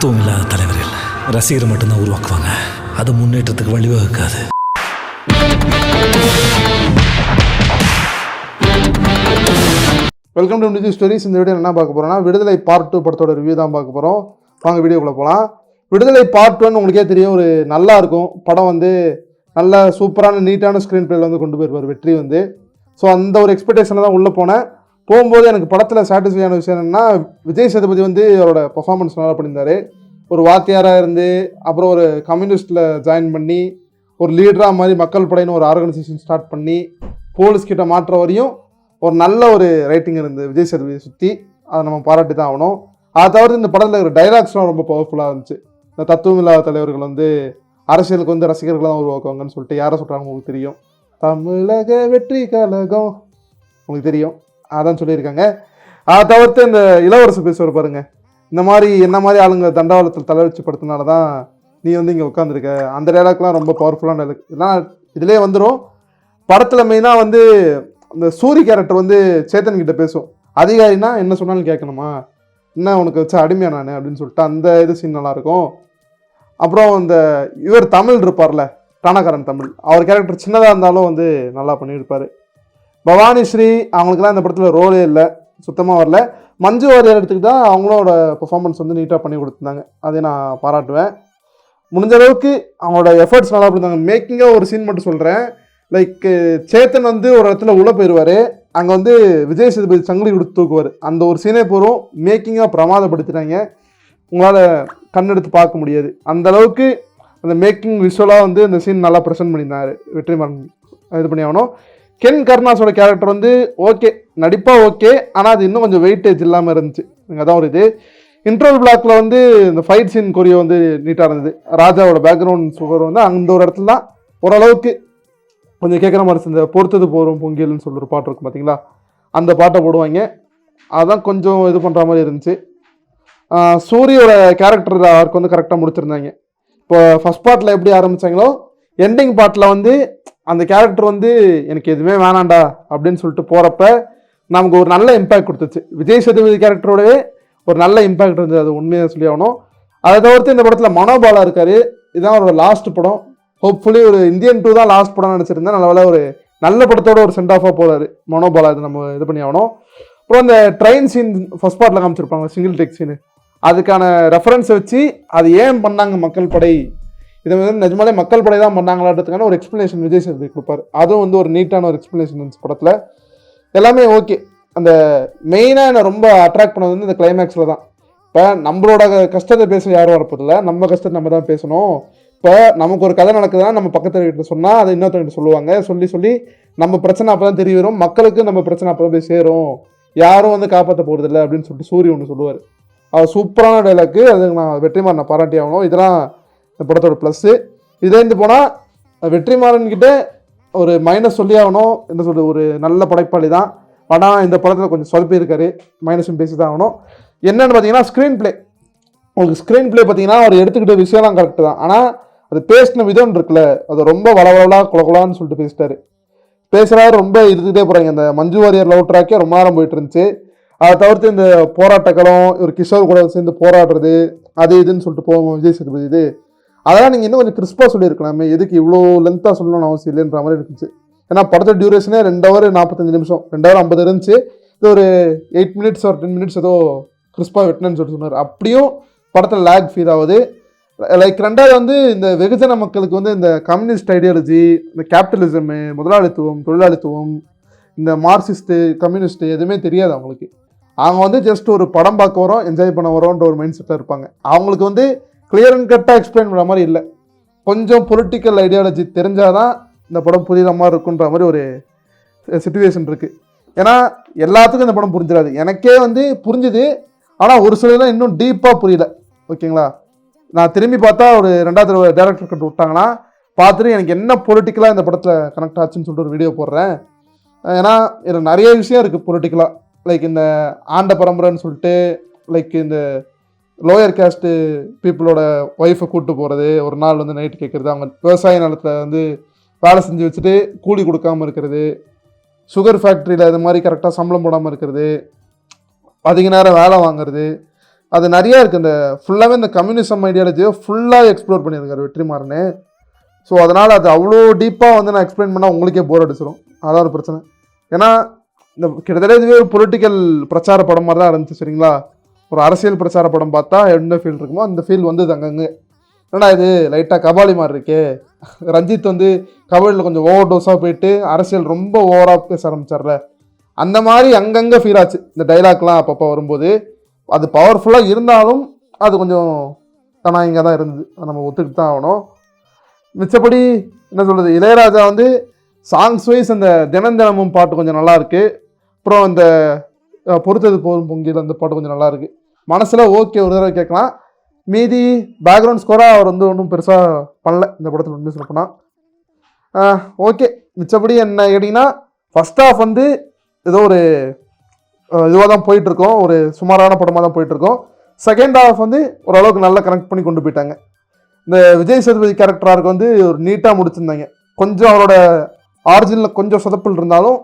தத்துவம் இல்லாத தலைவர்கள். ரசிகர் மட்டும்தான் உருவாக்குவாங்க. அது முன்னேற்றத்துக்கு வழிவகுக்காது வெல்கம் டு நிதி ஸ்டோரிஸ் இந்த வீடியோ என்ன பார்க்க போறோம்னா விடுதலை பார்ட் டூ படத்தோட ரிவ்யூ தான் பார்க்க போகிறோம் வாங்க வீடியோக்குள்ளே போகலாம் விடுதலை பார்ட் ஒன் உங்களுக்கே தெரியும் ஒரு நல்லா இருக்கும். படம் வந்து நல்ல சூப்பரான நீட்டான ஸ்க்ரீன் பிளேல வந்து கொண்டு போயிருப்பார் வெற்றி வந்து. ஸோ அந்த ஒரு எக்ஸ்பெக்டேஷனில் தான் உள்ளே போனேன். போகும்போது எனக்கு படத்தில் சாட்டிஸ்ஃபையான விஷயம் என்னென்னா விஜய் சேதுபதி வந்து அவரோட பர்ஃபார்மன்ஸ் நல்லா பண்ணியிருந்தாரு. ஒரு வாத்தியாராக இருந்து அப்புறம் ஒரு கம்யூனிஸ்ட்டில் ஜாயின் பண்ணி ஒரு லீடராக மாதிரி மக்கள் படையின்னு ஒரு ஆர்கனைசேஷன் ஸ்டார்ட் பண்ணி போலீஸ்கிட்ட மாற்ற வரையும் ஒரு நல்ல ஒரு ரைட்டிங் இருந்தது விஜய் சேதுபதியை சுற்றி அதை நம்ம பாராட்டி தான் ஆகணும். அதை தவிர்த்து இந்த படத்தில் இருக்கிற டைலாக்ஸ்லாம் ரொம்ப பவர்ஃபுல்லாக இருந்துச்சு. இந்த தத்துவம் இல்லாத தலைவர்கள் வந்து அரசியலுக்கு வந்து ரசிகர்கள் தான் உருவாக்குவாங்கன்னு சொல்லிட்டு யாரை சொல்கிறாங்க உங்களுக்கு தெரியும்? தமிழக வெற்றி கழகம். உங்களுக்கு தெரியும். அதான் சொல்லியிருக்காங்க. அதை தவிர்த்து இந்த இளவரசு பேசுவார் பாருங்க. இந்த மாதிரி என்ன மாதிரி ஆளுங்க தண்டவாளத்தில் தலை வச்சு படுத்தினால தான் நீ வந்து இங்கே உட்காந்துருக்க அந்த டைலாக்லாம் ரொம்ப பவர்ஃபுல்லான டைலாக் இதெல்லாம் இதிலே வந்துடும் படத்தில் மெயினாக வந்து இந்த சூரி கேரக்டர் வந்து சேத்தன் கிட்ட பேசும். அதிகாரினா என்ன சொன்னாலும் கேட்கணுமா? என்ன உனக்கு வச்சு அடிமையா நான்? அப்படின்னு சொல்லிட்டு அந்த இது சீன் நல்லாயிருக்கும். அப்புறம் இந்த இவர் தமிழ் இருப்பார்ல டானாக்காரன் தமிழ். அவர் கேரக்டர் சின்னதாக இருந்தாலும் வந்து நல்லா பண்ணியிருப்பார். பவானி ஸ்ரீ அவங்களுக்குலாம் இந்த படத்தில் ரோலே இல்லை. சுத்தமாக வரல. மஞ்சு வாரியர் எடுத்துக்கிட்டால் அவங்களோட பெர்ஃபார்மன்ஸ் வந்து நீட்டாக பண்ணி கொடுத்துருந்தாங்க. அதை நான் பாராட்டுவேன். முடிஞ்ச அளவுக்கு அவங்களோட எஃபர்ட்ஸ் நல்லா பண்ணிருந்தாங்க. மேக்கிங்காக ஒரு சீன் மட்டும் சொல்கிறேன் லைக் சேத்தன் வந்து ஒரு இடத்துல உள்ள போயிடுவார் அங்கே வந்து விஜய் சேதுபதி சங்கிலி கொடுத்து தூக்குவார். அந்த ஒரு சீனே போகிறோம் மேக்கிங்காக பிரமாதப்படுத்தினாங்க உங்களால் கண்ணெடுத்து பார்க்க முடியாது. அந்த அளவுக்கு அந்த மேக்கிங் விஷுவலாக வந்து அந்த சீன் நல்லா ப்ரெசென்ட் பண்ணியிருந்தார். வெற்றிமாறன். இது பண்ணி ஆகணும் கென் கருணாஸோட கேரக்டர் வந்து ஓகே நடிப்பாக ஓகே ஆனால் அது இன்னும் கொஞ்சம் வெயிட்டேஜ் இல்லாமல் இருந்துச்சு. அதான் ஒரு இது. இன்ட்ரோல் பிளாக்ல வந்து இந்த ஃபைட் சீன் கொரியோ வந்து நீட்டாக இருந்தது. ராஜாவோட பேக்ரவுண்ட் சுகர் வந்து அந்த ஒரு இடத்துல தான் ஓரளவுக்கு கொஞ்சம் கேட்குற மாதிரி இந்த பொறுத்தது போகிறோம் பொங்கியல்னு சொல்லிட்டு ஒரு பாட்டு இருக்கும் பார்த்தீங்களா அந்த பாட்டை போடுவாங்க. அதான் கொஞ்சம் இது பண்ணுற மாதிரி இருந்துச்சு. சூரியோட கேரக்டர் அவருக்கு வந்து கரெக்டாக முடிச்சிருந்தாங்க. இப்போ ஃபஸ்ட் பார்ட்டில் எப்படி ஆரம்பிச்சாங்களோ எண்டிங் பார்ட்டில் வந்து அந்த கேரக்டர் வந்து எனக்கு எதுவுமே வேணாண்டா அப்படின்னு சொல்லிட்டு போகிறப்ப நமக்கு ஒரு நல்ல இம்பேக்ட் கொடுத்துச்சு. விஜய் சேதுபதி கேரக்டரோடவே ஒரு நல்ல இம்பேக்ட் இருந்தது அது உண்மையாக சொல்லி ஆகணும். அதை தவிர்த்து இந்த படத்தில் மனோபாலா இருக்கார். இதுதான் அவரோட லாஸ்ட் படம். ஹோப்ஃபுல்லி ஒரு இந்தியன் டூ தான் லாஸ்ட் படம் நினச்சிருந்தேன். நல்ல ஒரு நல்ல படத்தோட ஒரு சென்ட் ஆஃபாக போகிறாரு மனோபாலா இது நம்ம இது பண்ணி ஆகணும். அப்புறம் அந்த ட்ரெயின் சீன் ஃபஸ்ட் பார்ட்டில் காமிச்சிருப்பாங்க சிங்கிள் டெக் சீனு அதுக்கான ரெஃபரன்ஸை வச்சு அது ஏன் பண்ணாங்க மக்கள் படை இதை வந்து நிஜமாலே மக்கள் படை தான் பண்ணாங்களான்றதுக்கான ஒரு எக்ஸ்ப்ளனேஷன் விஜய் சேதுபதி கொடுப்பாரு. அதுவும் வந்து ஒரு நீட்டான ஒரு எக்ஸ்ப்ளனேஷன் இருந்துச்சு படத்தில். எல்லாமே ஓகே அந்த மெயினாக என்னை ரொம்ப அட்ராக்ட் பண்ணது வந்து இந்த கிளைமேக்ஸில் தான். இப்போ நம்மளோட கஷ்டத்தை பேச யாரும் வரப்போதில்ல நம்ம கஷ்டத்தை நம்ம தான் பேசணும். இப்போ நமக்கு ஒரு கதை நடக்குதுன்னா நம்ம பக்கத்து வீட்டில் சொன்னால் அதை இன்னொருத்தங்கிட்ட சொல்லுவாங்க. சொல்லி சொல்லி நம்ம பிரச்சனை அப்போ தான் தெரிய வரும். மக்களுக்கு நம்ம பிரச்சனை அப்போ தான் போய் சேரும். யாரும் வந்து காப்பாற்ற போகிறதில்ல அப்படின்னு சொல்லிட்டு சூரிய ஒன்று சொல்லுவார். அவர் சூப்பரான டைலாக்கு அதுக்கு நான் வெற்றிமாறன் நான் பாராட்டி ஆகணும். இதெல்லாம் இந்த படத்தோட ப்ளஸ்ஸு இதேந்து போனால் வெற்றிமாறன் கிட்ட ஒரு மைனஸ் சொல்லி ஆகணும் என்ன சொல்கிறது ஒரு நல்ல படைப்பாளி தான். ஆனால் இந்த படத்தில் கொஞ்சம் சொதப்பி இருக்காரு. மைனஸும் பேசி தான் ஆகணும். என்னென்னு பார்த்தீங்கன்னா ஸ்க்ரீன் ப்ளே உங்களுக்கு ஸ்க்ரீன் ப்ளே பார்த்தீங்கன்னா அவர் எடுத்துக்கிட்ட விஷயம்லாம் கரெக்டு தான். ஆனால் அது பேசின விதம் இருக்குல்ல அது ரொம்ப வளவளா குலகுலான்னு சொல்லிட்டு பேசிட்டாரு. பேசுகிறாரு ரொம்ப இருந்துகிட்டே போகிறாங்க இந்த மஞ்சு வாரியர் லவ் ட்ராக்கே ரொம்ப நேரம் போயிட்டு இருந்துச்சு. அதை தவிர்த்து இந்த போராட்டக்களம் ஒரு கிஷோர் கூட சேர்ந்து போராடுறது அது இதுன்னு சொல்லிட்டு போவோம் விஜய் சேதுபதி இது. அதெல்லாம் நீங்கள் இன்னும் கொஞ்சம் கிறிஸ்பாக சொல்லியிருக்கலாமே. எதுக்கு இவ்வளோ லென்த்தாக சொல்லணும்னு அவசியம் இல்லைன்ற மாதிரி இருந்துச்சு. ஏன்னா படத்தோட டியூரேஷனே ரெண்டு ஹவர் நாற்பத்தஞ்சு நிமிஷம். ரெண்டு ஹவர் ஐம்பது இருந்துச்சு. இது ஒரு எயிட் மினிட்ஸ் ஒரு டென் மினிட்ஸ் ஏதோ கிறிஸ்பாக வெட்டினு சொல்லிட்டு சொன்னார். அப்படியும் படத்தில் லேக் ஃபீல் ஆகுது. லைக் ரெண்டாவது வந்து இந்த வெகுஜன மக்களுக்கு வந்து இந்த கம்யூனிஸ்ட் ஐடியாலஜி இந்த கேபிட்டலிசமு முதலாளித்துவம் தொழிலாளித்துவம் இந்த மார்க்சிஸ்ட்டு கம்யூனிஸ்ட்டு எதுவுமே தெரியாது அவங்களுக்கு. அவங்க வந்து ஜஸ்ட் ஒரு படம் பார்க்க வரோம் என்ஜாய் பண்ண வரோன்ற ஒரு மைண்ட் செட்டில் இருப்பாங்க. அவங்களுக்கு வந்து கிளியர் அண்ட் கட்டாக எக்ஸ்பிளைன் பண்ணுற மாதிரி இல்லை. கொஞ்சம் பொலிட்டிக்கல் ஐடியாலஜி தெரிஞ்சால் தான் இந்த படம் புரியுற மாதிரி இருக்குன்ற மாதிரி ஒரு சுச்சுவேஷன் இருக்குது ஏன்னா எல்லாத்துக்கும் இந்த படம் புரிஞ்சிடாது எனக்கே வந்து புரிஞ்சுது. ஆனால் ஒரு சிலதெல்லாம் இன்னும் டீப்பாக புரியல. ஓகேங்களா? நான் திரும்பி பார்த்தா ஒரு ரெண்டாவது தடவை டேரக்டர் கட்டு விட்டாங்கன்னா பார்த்துட்டு எனக்கு என்ன பொலிட்டிக்கலாக இந்த படத்தில் கனெக்ட் ஆச்சுன்னு சொல்லிட்டு ஒரு வீடியோ போடுறேன். ஏன்னா இதில் நிறைய விஷயம் இருக்குது பொலிட்டிக்கலாக லைக் இந்த ஆண்ட பரம்பரைன்னு சொல்லிட்டு லைக் இந்த லோயர் கேஸ்ட்டு பீப்புளோட ஒய்ஃபை கூப்பிட்டு போகிறது ஒரு நாள் வந்து நைட்டு கேட்குறது அவங்க விவசாய நிலத்தில் வந்து வேலை செஞ்சு வச்சுட்டு கூலி கொடுக்காம இருக்கிறது சுகர் ஃபேக்ட்ரியில் இது மாதிரி கரெக்டாக சம்பளம் போடாமல் இருக்கிறது அதிக நேரம் வேலை வாங்குறது அது நிறையா இருக்குது இந்த ஃபுல்லாகவே இந்த கம்யூனிசம் ஐடியாலஜியை ஃபுல்லாக எக்ஸ்ப்ளோர் பண்ணியிருக்காரு வெற்றிமாறனு. ஸோ அதனால் அது அவ்வளோ டீப்பாக வந்து நான் எக்ஸ்பிளைன் பண்ணால் உங்களுக்கே போர் அடிச்சிடும் அதான் ஒரு பிரச்சனை. ஏன்னா இந்த கிட்டத்தட்ட இதுவே ஒரு பொலிட்டிக்கல் பிரச்சார படம் மாதிரி தான் இருந்துச்சு சரிங்களா? ஒரு அரசியல் பிரச்சார படம் பார்த்தா எந்த ஃபீல் இருக்குமோ அந்த ஃபீல் வந்தது அங்கங்கே. என்னடா இது லைட்டாக கபாலி மாதிரி இருக்கே. ரஞ்சித் வந்து கபாலியில் கொஞ்சம் ஓவர் டோஸாக போயிட்டு அரசியல் ரொம்ப ஓவராக பேச ஆரம்பிச்சிடுற அந்த மாதிரி அங்கங்கே ஃபீல் ஆச்சு. இந்த டைலாக்லாம் அப்பப்போ வரும்போது அது பவர்ஃபுல்லாக இருந்தாலும் அது கொஞ்சம் ஆனால் இங்கே தான் இருந்தது. அதை நம்ம ஒத்துக்கிட்டு தான் ஆகணும். மிச்சப்படி என்ன சொல்கிறது இளையராஜா வந்து சாங்ஸ் வைஸ் அந்த தினம் தினமும் பாட்டு கொஞ்சம் நல்லாயிருக்கு அப்புறம் அந்த பொறுத்தது போதும். பொங்கியில் அந்த பாட்டு கொஞ்சம் நல்லா இருக்கு மனசில் ஓகே ஒரு தடவை கேட்கலாம். மீதி பேக்ரவுண்ட் ஸ்கோராக அவர் வந்து ஒன்றும் பெருசாக பண்ணல. இந்த படத்தில் உண்மை சொல்லப்போனால் ஓகே மிச்சப்படி என்ன கேட்டிங்கன்னா ஃபஸ்ட் ஆஃப் வந்து ஏதோ ஒரு இதுவாக தான் போயிட்டுருக்கோம். ஒரு சுமாரான படமாக தான் போயிட்டுருக்கோம். செகண்ட் ஆஃப் வந்து ஓரளவுக்கு நல்லா கனெக்ட் பண்ணி கொண்டு போயிட்டாங்க. இந்த விஜய் சேதுபதி கேரக்டராருக்கு வந்து ஒரு நீட்டாக முடிச்சிருந்தாங்க. கொஞ்சம் அவரோட ஆரிஜினில் கொஞ்சம் சொதப்பல் இருந்தாலும்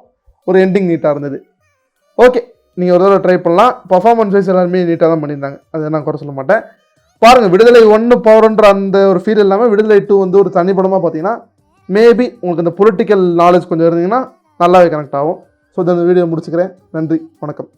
ஒரு எண்டிங் நீட்டாக இருந்தது. ஓகே நீங்கள் ஒரு தடவை ட்ரை பண்ணலாம். பர்ஃபார்மன்ஸ் வைஸ் எல்லாருமே நீட்டாக தான் பண்ணியிருந்தாங்க. அதை நான் குறை சொல்ல மாட்டேன். பாருங்கள் விடுதலை ஒன்று பவர்ன்ற அந்த ஒரு ஃபீல் இல்லாமல் விடுதலை டூ வந்து ஒரு தனி படமாக பார்த்தீங்கன்னா மேபி உங்களுக்கு இந்த பொலிட்டிக்கல் நாலேஜ் கொஞ்சம் இருந்தீங்கன்னா நல்லாவே கனெக்ட் ஆகும். ஸோ இந்த வீடியோ முடிச்சுக்கிறேன். நன்றி வணக்கம்.